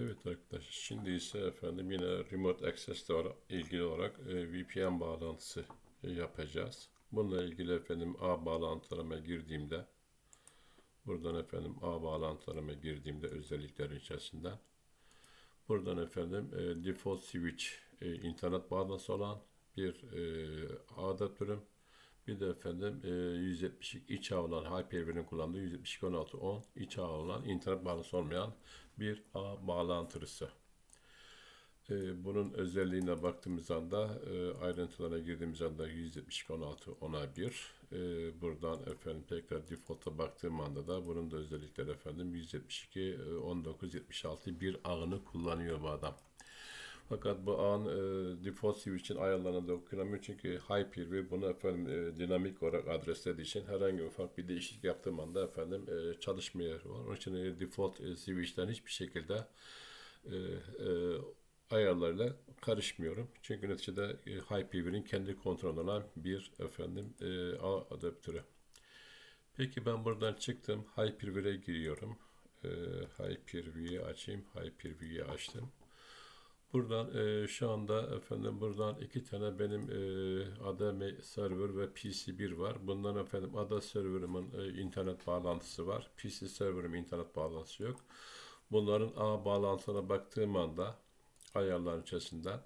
Evet arkadaşlar şimdi ise efendim yine remote access ile ilgili olarak e, VPN bağlantısı e, yapacağız. Bununla ilgili efendim ağ bağlantılarıma girdiğimde buradan efendim ağ bağlantılarıma girdiğimde özelliklerin içerisinden buradan efendim e, default switch e, internet bağlantısı olan bir e, ağ adaptörüm bir de efendim e, 172 iç ağ olan Hyper-V'nin kullandığı 172.16.10 iç ağ olan internet bağlantısı olmayan bir ağ bağlantısı. E, bunun özelliğine baktığımız anda e, ayrıntılara girdiğimiz anda 172.16.10'a 1 e, buradan efendim tekrar default'a baktığım anda da bunun da özellikleri efendim 172.19.76 bir ağını kullanıyor bu adam. Fakat bu an e, default switch'in ayarlarına da okuyamıyor çünkü Hyper-V bunu efendim e, dinamik olarak adreslediği için herhangi ufak bir değişiklik yaptığım anda efendim e, çalışmıyor. Onun için e, default e, switch'ten hiçbir şekilde e, e, ayarlarla karışmıyorum. Çünkü neticede e, Hyper-V'nin kendi kontrolünde olan bir efendim e, adaptörü. Peki ben buradan çıktım. Hyper-V'ye giriyorum. E, Hyper-V'yi açayım. Hyper-V'yi açtım. Buradan e, şu anda efendim buradan iki tane benim e, ada server ve PC1 var. Bundan efendim ada serverımın e, internet bağlantısı var. PC serverım internet bağlantısı yok. Bunların ağ bağlantısına baktığım anda ayarların içerisinden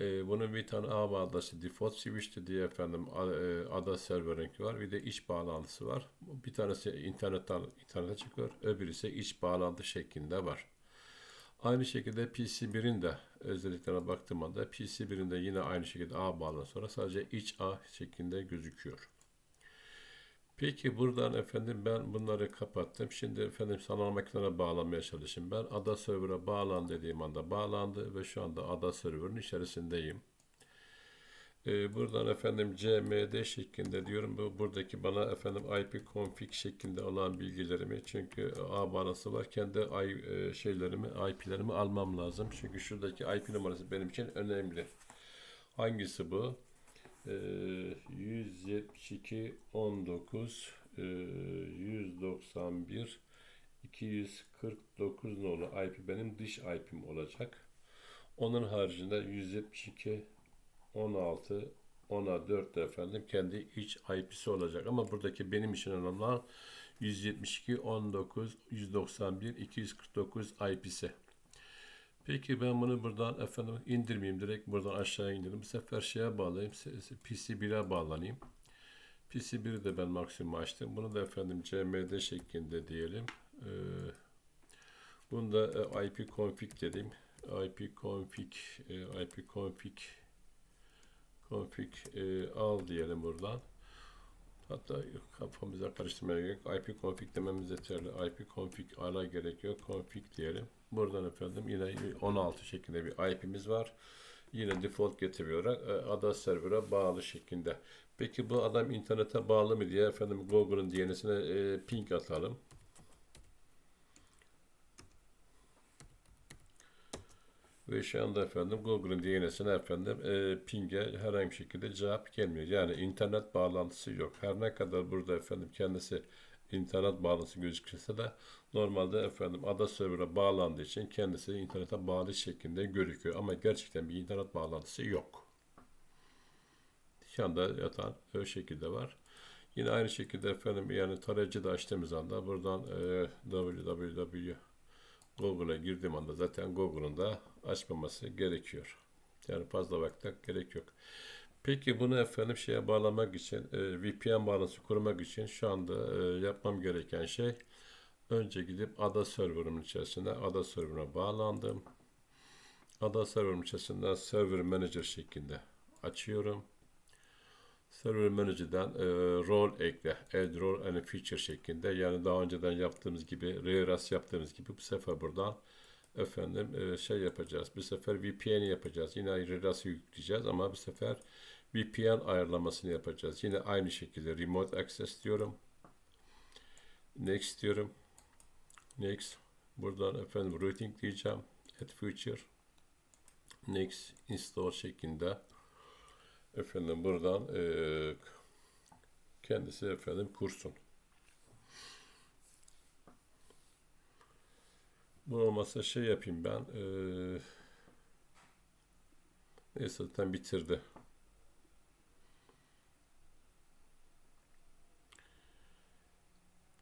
e, bunun bir tane ağ bağlantısı default switch'ti diye efendim e, ada serverinki var. Bir de iç bağlantısı var. Bir tanesi internetten internete çıkıyor. Öbürü ise iç bağlantı şeklinde var. Aynı şekilde PC1'in de özelliklerine baktığım anda PC1'in de yine aynı şekilde ağ bağlantısı sonra sadece iç ağ şeklinde gözüküyor. Peki buradan efendim ben bunları kapattım. Şimdi efendim sanal makinelere bağlamaya çalışayım. Ben ada server'a bağlan dediğim anda bağlandı ve şu anda ada server'ın içerisindeyim. Ee, buradan efendim cmd şeklinde diyorum. Bu buradaki bana efendim IP config şeklinde olan bilgilerimi çünkü ağ bağlantısı var. Kendi I, e, şeylerimi, IP'lerimi almam lazım. Çünkü şuradaki IP numarası benim için önemli. Hangisi bu? Ee, 172 19 e, 191 249 nolu IP benim dış IP'm olacak. Onun haricinde 172 16 10'a 4 de efendim kendi iç IP'si olacak. Ama buradaki benim için önemli olan 172 19 191 249 IP'si. Peki ben bunu buradan efendim indirmeyeyim. Direkt buradan aşağı indirim. Bu sefer şeye bağlayayım. PC1'e bağlanayım. PC1'i de ben maksimum açtım. Bunu da efendim cmd şeklinde diyelim. Ee, bunu da e, IP config dedim. IP config e, IP config config e, al diyelim buradan. Hatta kafamıza karıştırmaya gerek IP config dememiz yeterli. IP config ala gerekiyor. Config diyelim. Buradan efendim yine 16 şeklinde bir IP'miz var. Yine default getiriyor. E, ada server'a bağlı şeklinde. Peki bu adam internete bağlı mı diye efendim Google'ın DNS'ine e, ping atalım. Ve şu anda efendim Google'ın DNS'ine efendim e, ping'e herhangi bir şekilde cevap gelmiyor. Yani internet bağlantısı yok. Her ne kadar burada efendim kendisi internet bağlantısı gözükse de normalde efendim ada server'a bağlandığı için kendisi internete bağlı şeklinde gözüküyor. Ama gerçekten bir internet bağlantısı yok. Şu anda yatan o şekilde var. Yine aynı şekilde efendim yani tarayıcı da açtığımız anda buradan e, www Google'a girdiğim anda zaten Google'un da açmaması gerekiyor. Yani fazla vakit gerek yok. Peki bunu efendim şeye bağlamak için, e, VPN bağlantısı kurmak için şu anda e, yapmam gereken şey önce gidip ada server'ımın içerisine ada server'a bağlandım. Ada server'ın içerisinden server manager şeklinde açıyorum. Server Manager'dan e, role ekle, add role and feature şeklinde yani daha önceden yaptığımız gibi, reras yaptığımız gibi bu sefer buradan efendim e, şey yapacağız. Bu sefer VPN yapacağız. Yine reras yükleyeceğiz ama bu sefer VPN ayarlamasını yapacağız. Yine aynı şekilde remote access diyorum. Next diyorum. Next. Buradan efendim routing diyeceğim. Add feature. Next install şeklinde efendim buradan e, kendisi efendim kursun. Bu olmasa şey yapayım ben. Eee neyse zaten bitirdi.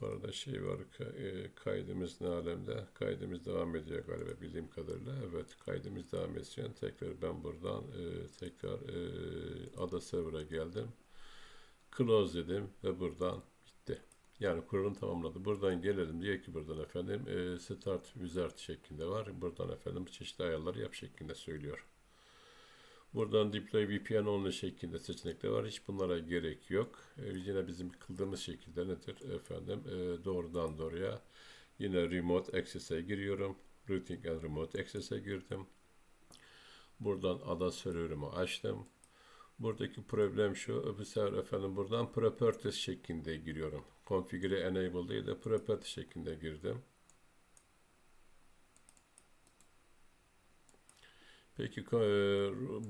Bu arada şey var, ka- kaydımız ne alemde? Kaydımız devam ediyor galiba bildiğim kadarıyla. Evet, kaydımız devam ediyor. Tekrar ben buradan e, tekrar e, ada server'a geldim. Close dedim ve buradan. Yani kurulum tamamladı. Buradan gelelim diyor ki buradan efendim e, start wizard şeklinde var. Buradan efendim çeşitli ayarları yap şeklinde söylüyor. Buradan deploy VPN only şeklinde seçenekler var. Hiç bunlara gerek yok. E, yine bizim kıldığımız şekilde nedir efendim e, doğrudan doğruya yine remote access'e giriyorum. Routing and remote access'e girdim. Buradan ada server'ımı açtım. Buradaki problem şu. Bu sefer efendim buradan properties şeklinde giriyorum. Configure enable değil de property şeklinde girdim. Peki e,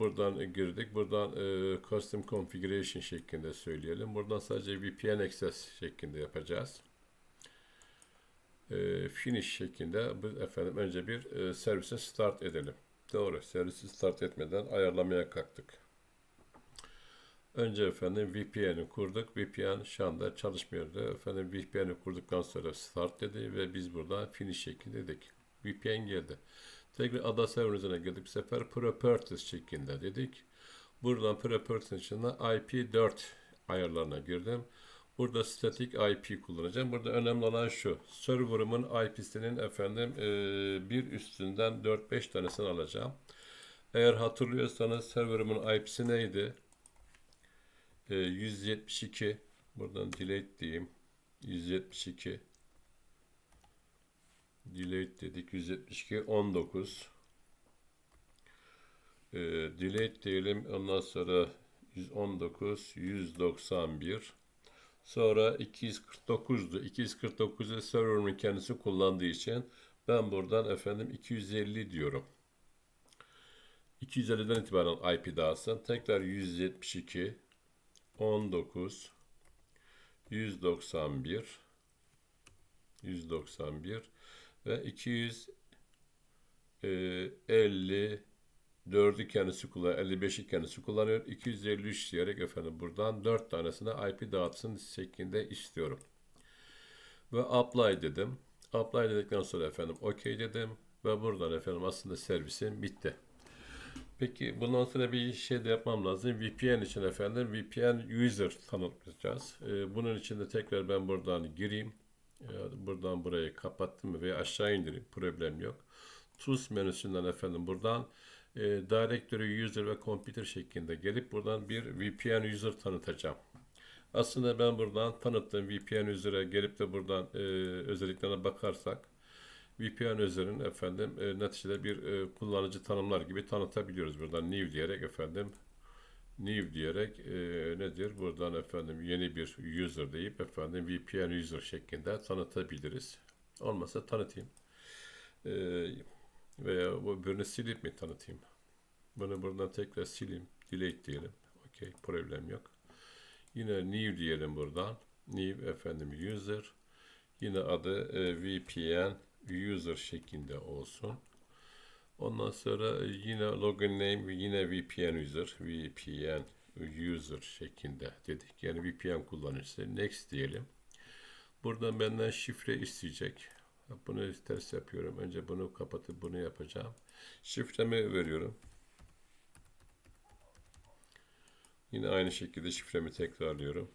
buradan girdik. Buradan e, custom configuration şeklinde söyleyelim. Buradan sadece VPN access şeklinde yapacağız. E, finish şeklinde bu efendim önce bir servise start edelim. Doğru. Servisi start etmeden ayarlamaya kalktık. Önce efendim VPN'i kurduk. VPN şu anda çalışmıyordu. Efendim VPN'i kurduktan sonra start dedi ve biz buradan finish şeklinde dedik. VPN geldi. Tekrar ada server üzerine geldik. Bu sefer properties şeklinde dedik. Buradan properties içinde IP4 ayarlarına girdim. Burada static IP kullanacağım. Burada önemli olan şu. Server'ımın IP'sinin efendim e, bir üstünden 4-5 tanesini alacağım. Eğer hatırlıyorsanız server'ımın IP'si neydi? E, 172 buradan delete diyeyim. 172 delete dedik 172 19 e, delete diyelim ondan sonra 119 191 sonra 249'du 249'u server'ın kendisi kullandığı için ben buradan efendim 250 diyorum. 250'den itibaren IP dağılsın. Tekrar 172 19 191 191 ve 254'ü kendisi kullanıyor, 55'i kendisi kullanıyor. 253 diyerek efendim buradan 4 tanesine IP dağıtsın şeklinde istiyorum. Ve apply dedim. Apply dedikten sonra efendim OK dedim ve buradan efendim aslında servisim bitti. Peki bundan sonra bir şey de yapmam lazım. VPN için efendim VPN user tanımlayacağız. Ee, bunun için de tekrar ben buradan gireyim. Buradan burayı kapattım veya aşağı indireyim. Problem yok. Tools menüsünden efendim buradan e, Directory User ve Computer şeklinde gelip buradan bir VPN User tanıtacağım. Aslında ben buradan tanıttığım VPN User'e gelip de buradan e, özelliklerine bakarsak VPN User'ın efendim e, neticede bir e, kullanıcı tanımlar gibi tanıtabiliyoruz buradan new diyerek efendim new diyerek e, nedir? Buradan efendim yeni bir user deyip efendim VPN user şeklinde tanıtabiliriz. Olmasa tanıtayım. E, veya bu birini silip mi tanıtayım? Bunu buradan tekrar sileyim. Delete diyelim. Okey. Problem yok. Yine new diyelim buradan. New efendim user. Yine adı e, VPN user şeklinde olsun. Ondan sonra yine login name ve yine VPN user, VPN user şeklinde dedik. Yani VPN kullanırsa next diyelim. Buradan benden şifre isteyecek. Bunu ters yapıyorum. Önce bunu kapatıp bunu yapacağım. Şifremi veriyorum. Yine aynı şekilde şifremi tekrarlıyorum.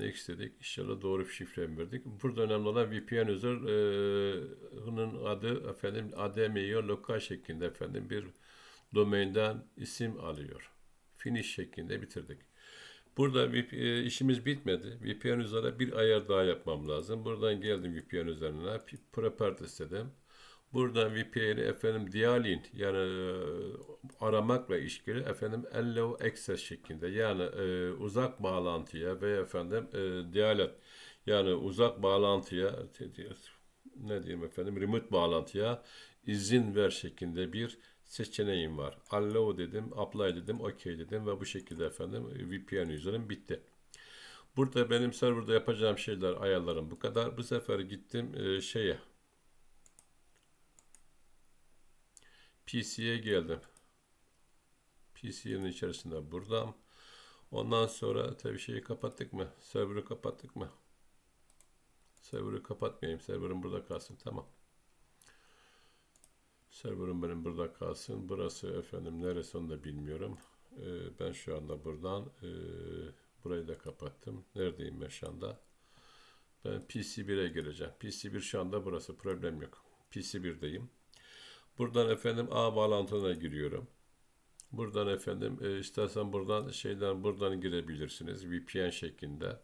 Next dedik. İnşallah doğru bir şifre verdik. Burada önemli olan VPN user'ın adı efendim admiyor lokal şeklinde efendim bir domainden isim alıyor. Finish şeklinde bitirdik. Burada e, işimiz bitmedi. VPN üzerine bir ayar daha yapmam lazım. Buradan geldim VPN üzerine. Properties dedim. Buradan VPN'i efendim dialin yani e, aramakla ilişkili efendim allow access şeklinde yani e, uzak bağlantıya ve efendim e, dialet yani uzak bağlantıya ne diyeyim efendim remote bağlantıya izin ver şeklinde bir seçeneğim var. Allow dedim, apply dedim, OK dedim ve bu şekilde efendim VPN üzerinden bitti. Burada benim serverda yapacağım şeyler, ayarlarım bu kadar. Bu sefer gittim e, şeye. PC'ye geldim. PC'nin içerisinde buradan. Ondan sonra tabii şeyi kapattık mı? Server'ı kapattık mı? Server'ı kapatmayayım. Server'ım burada kalsın. Tamam. Server'ım benim burada kalsın. Burası efendim neresi onu da bilmiyorum. Ee, ben şu anda buradan e, burayı da kapattım. Neredeyim ben şu anda? Ben PC1'e gireceğim. PC1 şu anda burası. Problem yok. PC1'deyim. Buradan efendim A bağlantına giriyorum. Buradan efendim e, istersen buradan şeyden buradan girebilirsiniz VPN şeklinde.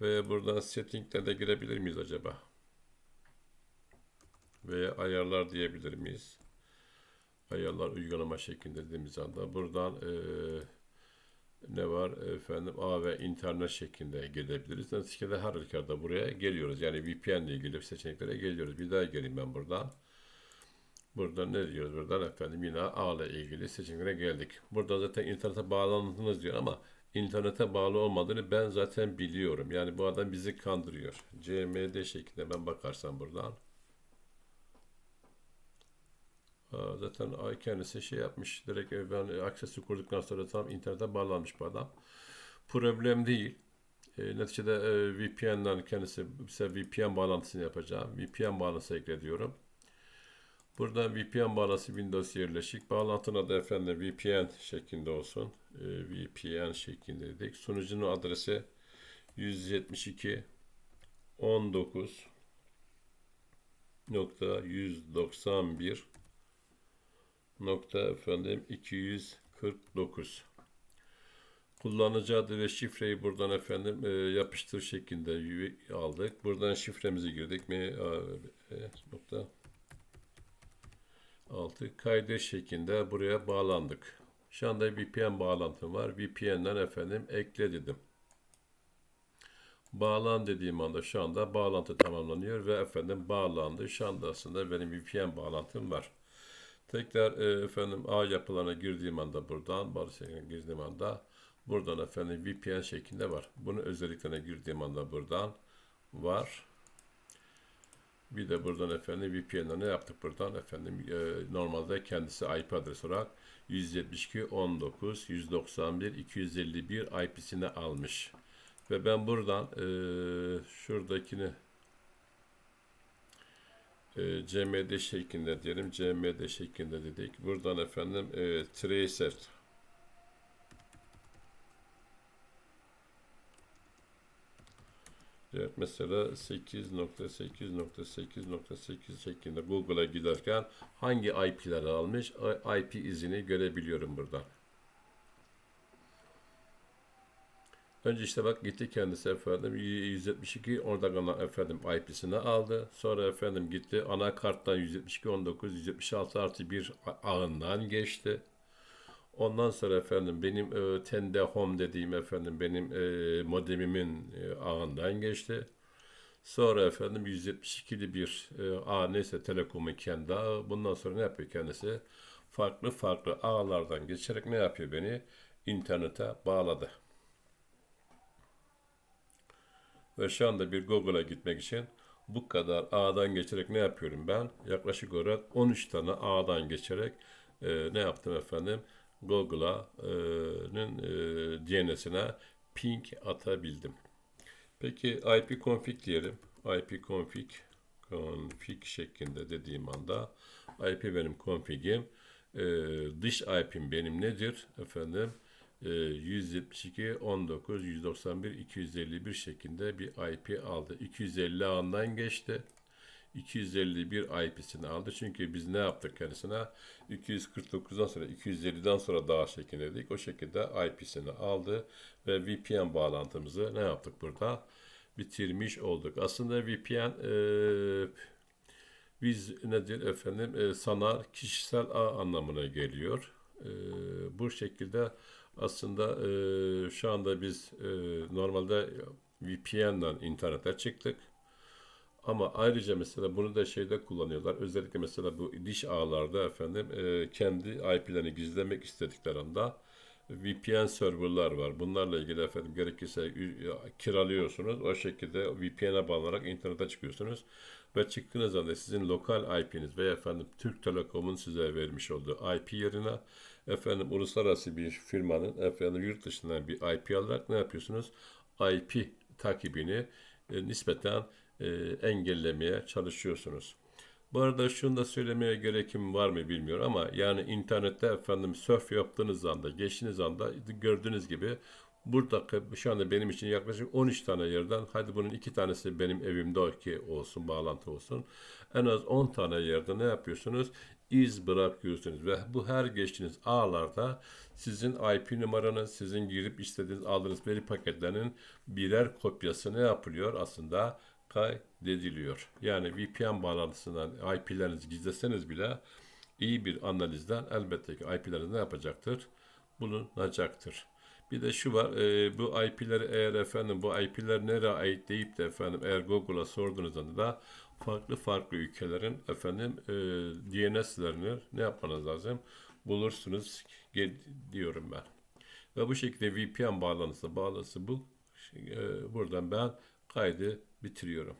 Ve buradan setting'de de girebilir miyiz acaba? Veya ayarlar diyebilir miyiz? Ayarlar uygulama şeklinde dediğimiz anda buradan e, ne var efendim A ve internet şeklinde girebiliriz. Neticede her halükarda buraya geliyoruz. Yani VPN ile ilgili seçeneklere geliyoruz. Bir daha geleyim ben buradan. Burada ne diyoruz? Buradan efendim yine A ile ilgili seçeneklere geldik. Burada zaten internete bağlandınız diyor ama internete bağlı olmadığını ben zaten biliyorum. Yani bu adam bizi kandırıyor. CMD şeklinde ben bakarsam buradan. Zaten ay kendisi şey yapmış. Direkt ben aksesi kurduktan sonra tam internete bağlanmış bu adam. Problem değil. E, neticede e, VPN'den kendisi ise VPN bağlantısını yapacağım. VPN bağlantısı eklediyorum. Buradan VPN bağlantısı Windows yerleşik. Bağlantına da efendim VPN şeklinde olsun. E, VPN şeklinde dedik. Sunucunun adresi 172 19 nokta 191 nokta efendim 249 kullanıcı adı ve şifreyi buradan efendim e, yapıştır şeklinde aldık. Buradan şifremizi girdik mi e, nokta 6 kaydı şeklinde buraya bağlandık. Şu anda VPN bağlantım var. VPN'den efendim ekle dedim. Bağlan dediğim anda şu anda bağlantı tamamlanıyor ve efendim bağlandı. Şu anda aslında benim VPN bağlantım var. Tekrar e, efendim A yapılarına girdiğim anda buradan barışına girdiğim anda buradan efendim VPN şeklinde var. Bunun özelliklerine girdiğim anda buradan var. Bir de buradan efendim VPN'e ne yaptık buradan efendim e, normalde kendisi IP adresi olarak 172.19.191.251 IP'sini almış. Ve ben buradan e, şuradakini e, CMD şeklinde diyelim. CMD şeklinde dedik. Buradan efendim e, tracer Evet mesela 8.8.8.8 şeklinde Google'a giderken hangi IP'leri almış IP izini görebiliyorum buradan. Önce işte bak gitti kendisi efendim 172 orada efendim IP'sini aldı. Sonra efendim gitti anakarttan 172 19 176 artı 1 ağından geçti. Ondan sonra efendim benim e, Tende Home dediğim efendim benim e, modemimin e, ağından geçti. Sonra efendim 172'li bir e, ağ neyse telekomun kendi ağı. Bundan sonra ne yapıyor kendisi? Farklı farklı ağlardan geçerek ne yapıyor beni? İnternete bağladı. Ve şu anda bir Google'a gitmek için bu kadar ağdan geçerek ne yapıyorum ben? Yaklaşık olarak 13 tane ağdan geçerek e, ne yaptım efendim? Google'a'nın e, DNS'ine ping atabildim. Peki IP config diyelim. IP config config şeklinde dediğim anda IP benim config'im. E, dış IP'm benim nedir? Efendim e, 172 19 191 251 şeklinde bir IP aldı. 250 ağından geçti. 251 IP'sini aldı. Çünkü biz ne yaptık kendisine? 249'dan sonra 250'den sonra daha şeklinde dedik. O şekilde IP'sini aldı ve VPN bağlantımızı ne yaptık burada? Bitirmiş olduk. Aslında VPN e, biz nedir efendim e, sanal kişisel ağ anlamına geliyor. E, bu şekilde aslında e, şu anda biz e, normalde VPN'den internete çıktık. Ama ayrıca mesela bunu da şeyde kullanıyorlar. Özellikle mesela bu diş ağlarda efendim e, kendi IP'lerini gizlemek istediklerinde VPN serverlar var. Bunlarla ilgili efendim gerekirse kiralıyorsunuz. O şekilde VPN'e bağlanarak internete çıkıyorsunuz. Ve çıktığınız anda sizin lokal IP'niz veya efendim Türk Telekom'un size vermiş olduğu IP yerine efendim uluslararası bir firmanın efendim yurt dışından bir IP alarak ne yapıyorsunuz? IP takibini e, nispeten e, engellemeye çalışıyorsunuz. Bu arada şunu da söylemeye gerekim var mı bilmiyorum ama yani internette efendim surf yaptığınız anda, geçtiğiniz anda gördüğünüz gibi burada şu anda benim için yaklaşık 13 tane yerden hadi bunun iki tanesi benim evimde ki olsun, bağlantı olsun. En az 10 tane yerde ne yapıyorsunuz? iz bırakıyorsunuz ve bu her geçtiğiniz ağlarda sizin IP numaranız, sizin girip istediğiniz aldığınız veri paketlerinin birer kopyası ne yapılıyor? Aslında kaydediliyor. Yani VPN bağlantısından IP'lerinizi gizleseniz bile iyi bir analizden elbette ki IP'leriniz ne yapacaktır? Bulunacaktır. Bir de şu var, e, bu IP'leri eğer efendim bu IP'ler nereye ait deyip de efendim eğer Google'a sorduğunuzda da farklı farklı ülkelerin efendim e, DNS'lerini ne yapmanız lazım? Bulursunuz diyorum ben. Ve bu şekilde VPN bağlantısı bağlantısı bu. E, buradan ben kaydı bitiriyorum.